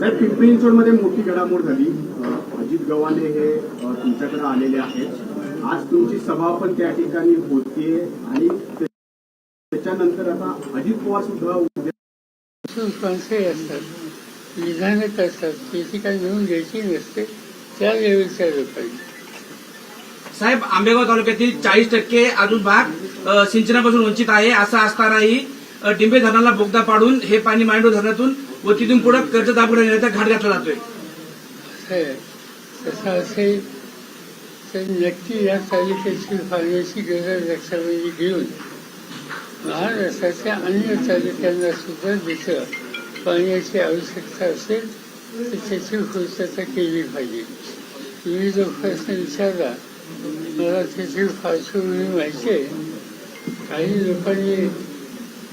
साहेब पिंपरी चिंचवडमध्ये मोठी घडामोड झाली. अजित गव्हाणे हे तुमच्याकडे आलेले आहेत. आज तुमची सभा पण त्या ठिकाणी होतीये आणि त्याच्यानंतर आता अजित पवार सुद्धा उद्या माणसंही असतात त्याची काही घेऊन घ्यायची नसते. त्या लेवलच्या साहेब आंबेगाव तालुक्यातील चाळीस टक्के अजून भाग सिंचनापासून वंचित आहे असं असतानाही डिंबे धरणाला बोगदा पाडून हे पाणी मांडो धरणातून व तिथून पुढे कर्ज दाबकडे नेण्याचा घाट घातला जातोय. असं आहे तसं तर नक्की या तालुक्याची पाण्याची गरज लक्षामध्ये घेऊन महाराष्ट्राच्या अन्य तालुक्यांना सुद्धा जिथं पाण्याची आवश्यकता असेल तर त्याची पूर्तता केली पाहिजे. तुम्ही जो प्रश्न विचारला मला त्याची पार्श्वभूमी माहिती आहे. काही लोकांनी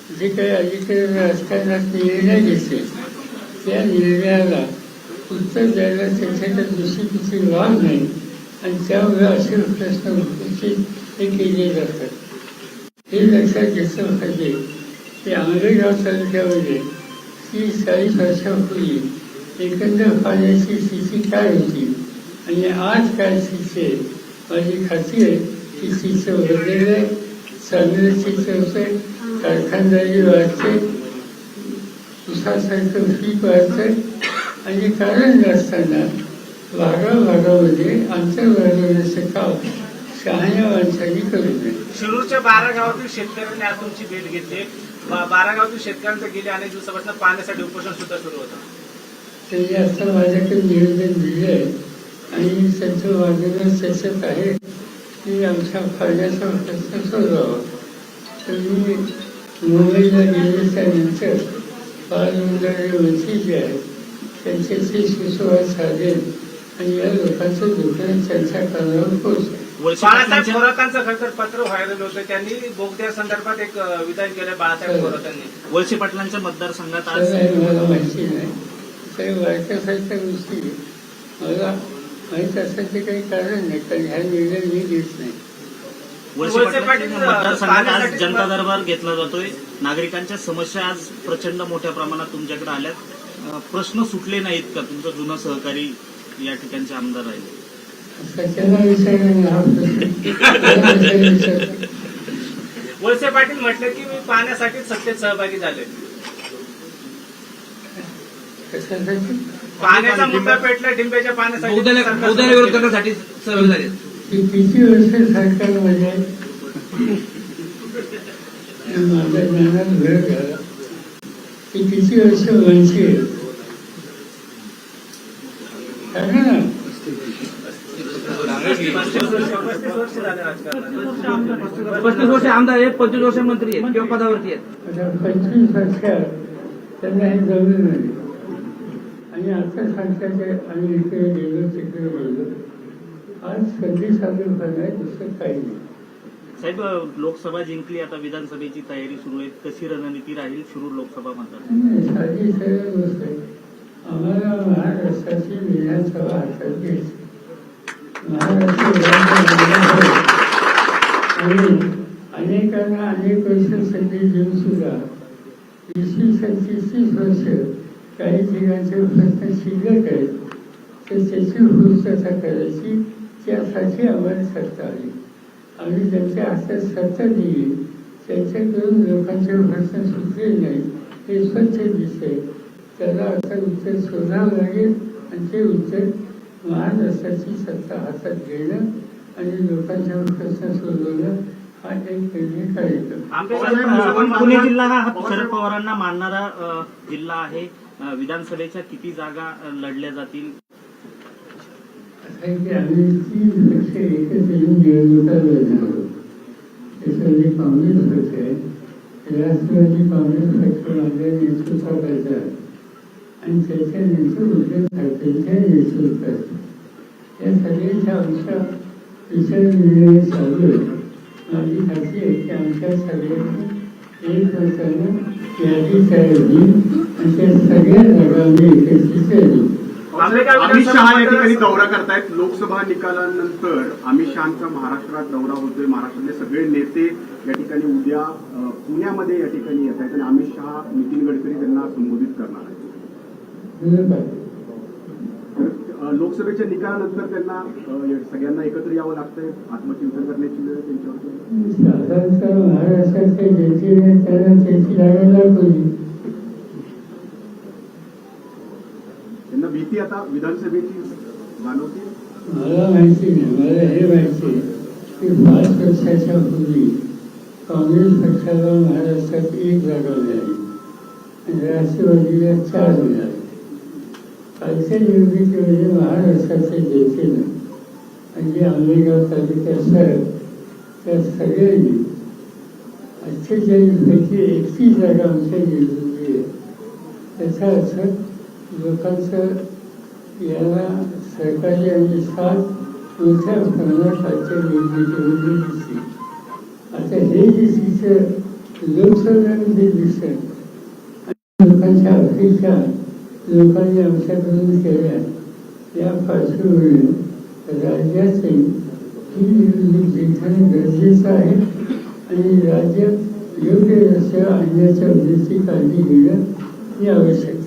जे काही अलीकडे राजकारणात निर्णय घेतले त्या निर्णयाला उत्तर द्यायला त्याच्याकडे दुसरी दुसरी वाव नाही. आणि त्यामुळे असे प्रश्न उपस्थित हे केले जातात. हे लक्षात घेतलं पाहिजे की आंबेगाव तालुक्यामध्ये तीस चाळीस वर्षापूर्वी एकंदर पाण्याची स्थिती काय होती? आणि आज काय स्थिती आहे? माझी खात्री आहे की तिचं आहे आहे चांगलं चित्र होतंय कारखानदारी वाढते उसासारखं पीक वाढतंय आणि कारण नसताना भागा भागामध्ये अंतर वाढवण्याचं काम शहाण्या माणसांनी करू नये. शिरूरच्या बारा गावातील शेतकऱ्यांनी आज तुमची भेट घेतली. बारा गावातील शेतकऱ्यांचं गेले अनेक दिवसापासून पाण्यासाठी उपोषण सुद्धा सुरू होतं. त्यांनी आता माझ्याकडे निवेदन दिले आहे. आणि त्यांचं वागणं त्याच्यात आहे. की आमच्या फायद्याचा प्रश्न सोडवावा तर मी मुंबईला गेल्याच्यानंतर बालमंडळी मंत्री जे आहेत त्यांच्याशी सुसंवाद साधेल आणि या लोकांचं दुकान त्यांच्या कानावर पोहोचेल बाळासाहेब थोरातांचं खरं तर पत्र व्हायरल होतं. त्यांनी बोगद्या संदर्भात एक विधान केलं बाळासाहेब थोरातांनी वळसे पाटलांच्या मतदारसंघात आज हे मला माहिती नाही. काही वाईटासारख्या गोष्टी मला माहीत काही कारण नाही कारण ह्या निर्णय मी घेत नाही. वळसे वळसे पाटलांच्या पाटील, मतदारसंघात आज पाण्यासाठी जनता दरबार घेतला जातोय. नागरिकांच्या समस्या आज प्रचंड मोठ्या प्रमाणात तुमच्याकडे आल्यात. प्रश्न सुटले नाहीत का? तुमचं जुनं सहकारी या ठिकाणचे आमदार राहिले वळसे पाटील म्हटलं की मी पाण्यासाठी सत्तेत सहभागी झाले कशासाठी? पाण्याचा मुद्दा पेटला डिंबेच्या पाण्यासाठी बौद्धाला सरकार बौद्धाला विरोध करण्यासाठी सहभागी झाले. की किती वर्ष सरकारमध्ये माझ्या ज्ञानात भर घाला की? किती वर्ष वंचित सांगा ना? पस्तीस वर्ष आमदार आहेत पंचवीस वर्ष मंत्री आहेत किंवा पदावरती आहेत. पंचवीस वर्षात त्यांना हे जमलं नाही. आणि आता सांगताचे आम्ही इकडे गेलो तिकडे गेलो आज संधी साधून आहे दुसरं काही नाही. साहेब लोकसभा जिंकली आता विधानसभेची तयारी सुरू आहे. कशी रणनीती राहील शिरूर लोकसभा मतदार? नाही, साधी सरळ गोष्ट आहे. आम्हाला महाराष्ट्राची विधानसभा हातात घ्यायची. आणि अनेकांना अनेक वर्ष संधी देऊन सुद्धा तीस तीस वर्ष काही ठिकाणचे प्रश्न शिल्लक आहेत तर त्याची पूर्तता करायची त्यासाठी आम्हाला सत्ता आली आम्ही ज्यांच्या हातात सत्ता दिली त्यांच्याकडून लोकांचे प्रश्न सुटले नाही हे स्वच्छ दिसते. त्याला आता उत्तर शोधावं लागेल आणि ते उत्तर महाराष्ट्राची सत्ता हातात घेणं आणि लोकांच्या प्रश्न सोडवणं हा एक कार्यक्रम. पुणे जिल्हा हा शरद पवारांना मानणारा जिल्हा आहे. विधानसभेच्या किती जागा लढल्या जातील? राष्ट्रवादी काँग्रेस आणि त्याच्या नेतृत्व त्यांच्या नेतृत्व या सगळ्यांच्या आमच्या विचार निर्णय चालू आहे. माझी खात्री आहे की आमच्या सगळ्यांनी एक तयार सगळ्या एकत्रित अमित शहा या ठिकाणी दौरा करतायत. लोकसभा निकालानंतर अमित शहाचा महाराष्ट्रात दौरा होतोय. महाराष्ट्रातले सगळे नेते या ठिकाणी उद्या पुण्यामध्ये या ठिकाणी येत आहेत आणि अमित शहा नितीन गडकरी त्यांना संबोधित करणार आहेत. लोकसभेच्या निकालानंतर त्यांना सगळ्यांना एकत्र यावं लागतंय. आत्मचिंतन करण्याची वेळ त्यांच्यावर साधारणतः महाराष्ट्राचे ज्याची त्याची लागायला लागली त्यांना भीती आता विधानसभेची जाणवते. मला माहिती नाही मला हे माहिती की पाच वर्षाच्या पूर्वी काँग्रेस पक्षाला महाराष्ट्रात एक जागा मिळाली आणि राष्ट्रवादीला चार मिळाली कालच्या निवडणुकीमध्ये महाराष्ट्राच्या जनतेनं म्हणजे आंबेगाव तालुक्यासह त्या सगळ्यांनी अठ्ठेचाळीसपैकी एकतीस जागा आमच्या निवडणुकी आहे त्याचा अर्थ लोकांचं याला सरकारी आणि साथ मोठ्या प्रमाणात आजच्या निवडणुकीमध्ये दिसते. आता हे जे दिसतं लोकसभेमध्ये दिसतं लोकांच्या अपेक्षा लोकांनी आमच्याकडून केल्या. या पार्श्वभूमीवर राज्याचे ही निवडणूक जिंकणं गरजेचं आहे आणि राज्य योग्य रस्त्यावर आणण्याच्या उद्देशी काळजी घेणं ही आवश्यक आहे.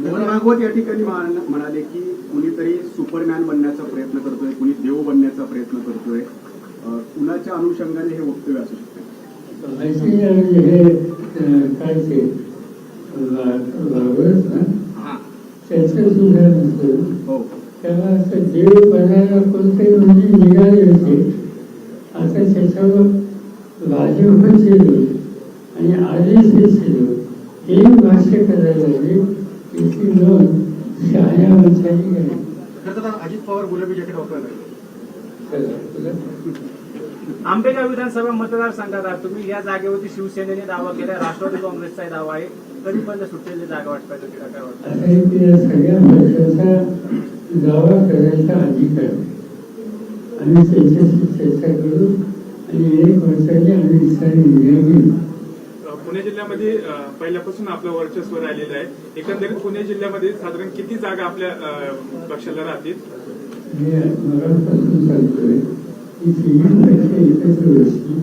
मोहन भागवत या ठिकाणी म्हण- म्हणाले की कुणीतरी सुपरमॅन बनण्याचा प्रयत्न करतोय कुणी देव बनण्याचा प्रयत्न करतोय. कुणाच्या अनुषंगाने हे वक्तव्य असू शकते? हे काय ते भागवत ना हा? त्याचं सुद्धा नसतं हो. त्याला असं देव बनायला कोणते म्हणजे निघाले होते आता त्याच्यावर भाजपचे लोक आणि एसचे लोक हे भाष्य करायला लागले याची नोंद शहाण्या माणसांनी घ्यावी अजित पवार गुलाबी जॅकेट वापरायला आंबेगाव विधानसभा मतदारसंघात तुम्ही या जागेवरती शिवसेनेने दावा केला राष्ट्रवादी काँग्रेसचाही दावा आहे. कधीपर्यंत सुटेल जागा वाटपायचं तिला काय वाटतं? आता एक या सगळ्या पक्षाचा दावा करायचा अधिकार आहे. आम्ही त्याच्याशी चर्चा करू आणि एक वर्षाने आम्ही दिसाने निर्णय घेऊ पुणे जिल्ह्यामध्ये पहिल्यापासून आपलं वर्चस्व राहिलेलं आहे. एकंदरीत पुणे जिल्ह्यामध्ये साधारण किती जागा आपल्या अ, पक्षाला राहतील? मी मगापासून सांगतोय की एकत्र बसली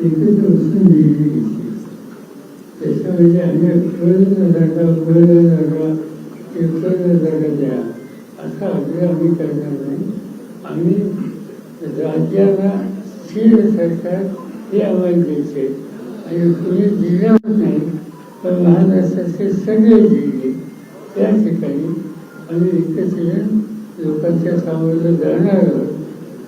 एकत्र निर्णय त्याच्यामध्ये आम्ही कळलं जागा कळलं जागा जागा द्या असा आग्रह आम्ही करणार नाही आम्ही राज्याला स्थिर सरकार हे आव्हान द्यायचे आणि तुम्ही जिल्ह्यावर नाही तर महाराष्ट्राचे सगळे जिल्हे त्या ठिकाणी आम्ही एकत्र लोकांच्या सामोरं जाणार आहोत.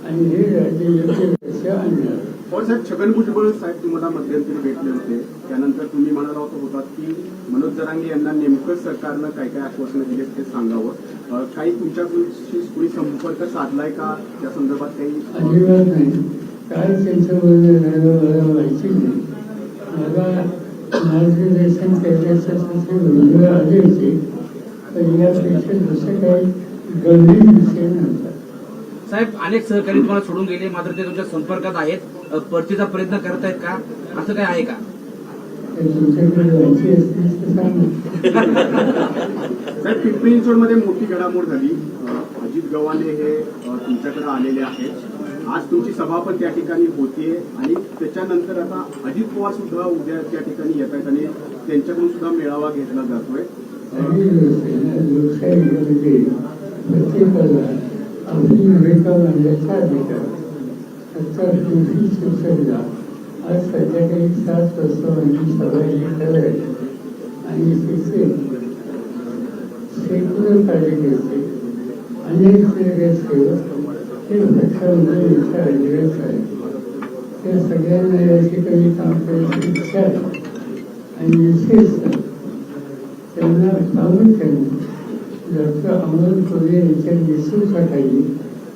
आणि हे राज्य योग्य रस्त्यावर आणणार. पण साहेब छगन भुजबळ साहेब तुम्हाला मध्यंतरी भेटले होते. त्यानंतर तुम्ही म्हणाला होता होतात की मनोज जरांगे यांना नेमकं सरकारनं काय काय आश्वासनं दिली ते सांगावं. काही तुमच्याशी कुणी संपर्क साधलाय का? त्या संदर्भात काही अजिबात नाही. काय त्यांचं बोलणं झालं मला माहिती नाही. मला मार्गदर्शन करण्यासाठी आले होते. पण यापेक्षा दुसरं काही गंभीर विषय नव्हता साहेब अनेक सहकारी तुम्हाला सोडून गेले मात्र ते तुमच्या संपर्कात आहेत. परतीचा प्रयत्न करत आहेत का? असं काय आहे का? साहेब पिंपरी चिंचवडमध्ये मोठी घडामोड झाली. अजित गव्हाणे हे तुमच्याकडे आलेले आहेत. आज तुमची सभा पण त्या ठिकाणी होतीये आणि त्याच्यानंतर आता अजित पवार सुद्धा उद्या त्या ठिकाणी येत आहेत आणि त्यांच्याकडून सुद्धा मेळावा घेतला जातोय. अ, आणि लोकशाहीमध्ये प्रत्येकाला आपली भूमिका मांडण्याचा अधिकार सत्ता शेवटी शिवसेना आज संध्याकाळी सात वाजता माझी सभा घेणार आहे आणि तिथे शेकडो कार्यकर्ते अनेक नगरसेवक हे पक्षामध्ये इच्छा अधिकार आहे त्या सगळ्यांना या ठिकाणी काम करायची इच्छा आहे आणि विशेषतः त्यांना प्रामुख्याने डॉक्टर अमोल कोल्हे यांच्या नेतृत्वाखाली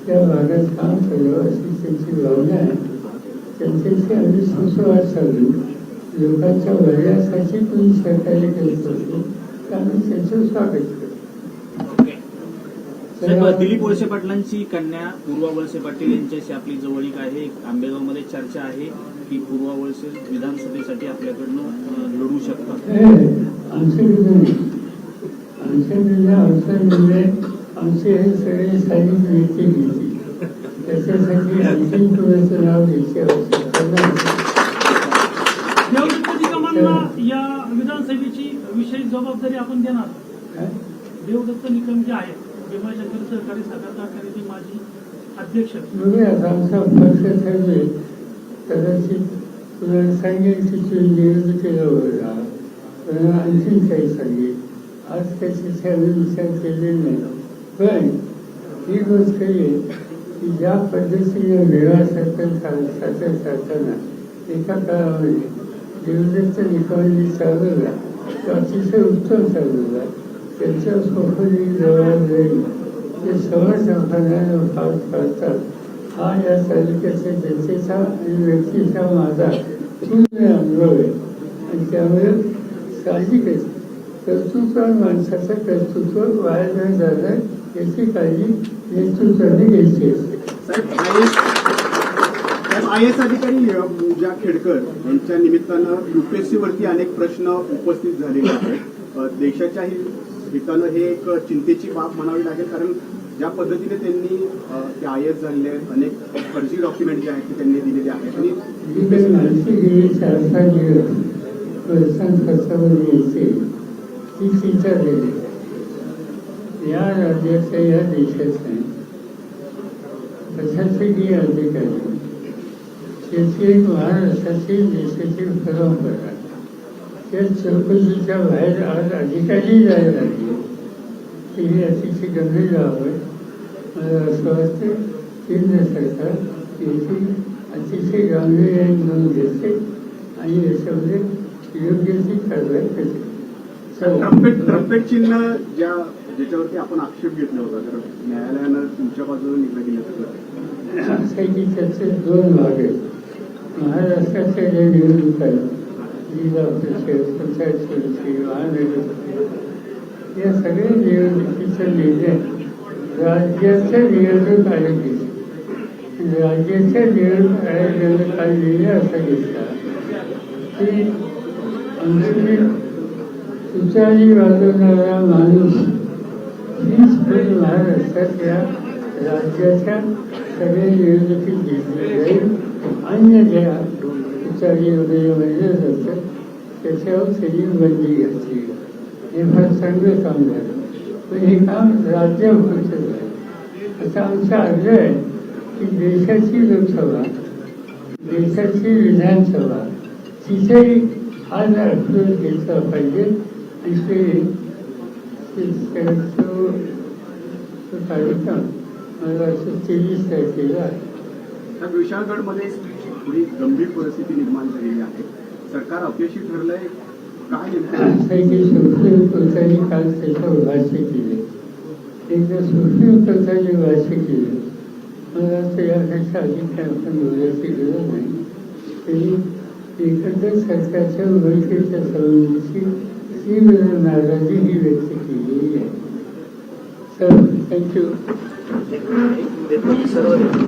त्या भागात काम करावं अशी त्यांची भावना आहे त्यांच्याशी आम्ही सुसंवाद साधून लोकांच्या भल्यासाठी कोणी सहकार्य करत असतो तर आम्ही त्यांचं स्वागत करतो दिलीप वळसे पाटलांची कन्या पूर्वा वळसे पाटील यांच्याशी आपली जवळीक आहे. आंबेगावमध्ये चर्चा आहे की पूर्वा वळसे विधानसभेसाठी आपल्याकडनं लढू शकतात. नाही आमच्याकडे अडचणीमुळे आमचे हे सगळे स्थानिक नेते घेतली त्याच्यासाठी आणखी कोणाचं नाव घ्यायची आवश्यकता नाही. या विधानसभेची विशेष जबाबदारी आपण देणार. काय? देवदत्त निकम जे आहेत भीमाशंकर सहकारी साखर कारखान्याचे माजी अध्यक्ष. बघूया आता आमचा पक्ष ठरले कदाचित तुला सांगेल की तू निवडणुकीला उभा पण आणखीन काही सांगेल आज त्याची सगळी विचार केले नाही. पण ही गोष्ट आहे की ज्या पद्धतीने वेळा सरकार साधन करताना एका काळामध्ये देवदत्त निकमांनी चालवला तो अतिशय उत्तम चालवला. त्यांच्यासोबत जबाबदारी ते समर्थपणाने भाग करतात. हा या तालुक्याच्या जनतेचा आणि व्यक्तीचा माझा पूर्ण अनुभव आहे. आणि त्यामुळे साहजिकच कर्तृत्वान माणसाचं कर्तृत्व वाया न जाणं याची काळजी नेतृत्वाने घ्यायची असते. आय एस अधिकारी पूजा खेडकर यांच्या निमित्तानं युपीएससी वरती अनेक प्रश्न उपस्थित झालेले आहेत. देशाच्याही हितानं हे एक चिंतेची बाब म्हणावी लागेल कारण ज्या पद्धतीने त्यांनी ते आय एस झालेले आहेत अनेक फर्जी डॉक्युमेंट जे आहेत ते त्यांनी दिलेले आहेत. आणि काही ती चिंता झाली या राज्याच्या या देशाच्या प्रशासकीय अधिकारी. त्याची एक महाराष्ट्राची देशाची परंपरा त्या चौकशीच्या बाहेर आज अधिकारी जायला लागले. की ही अतिशय गंभीर बाब आहे मला असं वाटतं केंद्र सरकार याची अतिशय गांभीर्याने नोंद घेते आणि याच्यामध्ये योग्य ती कारवाई करते. ट्रम्पेट ट्रम्पेट चिन्ह ज्या ज्याच्यावरती आपण आक्षेप घेतला होता तर न्यायालयानं तुमच्या बाजूने निर्णय दिला असं आहे की त्याचे दोन भाग आहेत. महाराष्ट्राच्या ज्या निवडणुका आहेत. जिल्हा परिषद पंचायत समिती महानगरपालिका. या सगळ्या निवडणुकीचा निर्णय राज्याच्या निवडणूक आयोग घेते राज्याच्या निवडणूक आयोगाने काल निर्णय असा घेतला की आमची तुतारी वाजवणारा माणूस हीच पण महाराष्ट्रातल्या राज्याच्या सगळ्या निवडणुकीत घेतली जाईल अन्य ज्या तुतारी वगैरे म्हणलं जातं त्याच्यावर सगळी बंदी घातली हे फार चांगलं काम झालं पण हे काम राज्यापुरतं झालं आता आमचा आग्रह आहे की देशाची लोकसभा देशाची विधानसभा तिथेही हा अप्रोच घेतला पाहिजे आणि ते कार्यक्रम मला तेवीस तारखेला आहे. त्या विशाळगडमध्ये थोडी गंभीर परिस्थिती निर्माण झालेली आहे. सरकार अपयशी ठरलंय काय की कोर्टाने काल त्याच्यावर भाष्य केले. एकदा सुप्रीम कोर्टाने भाष्य केलं. मला वाटतं यापेक्षा अधिक काय आपण बोलायची गरज नाही. तरी एकंदर सरकारच्या भूमिकेच्या संबंधीची even was. So, thank you. Thank you.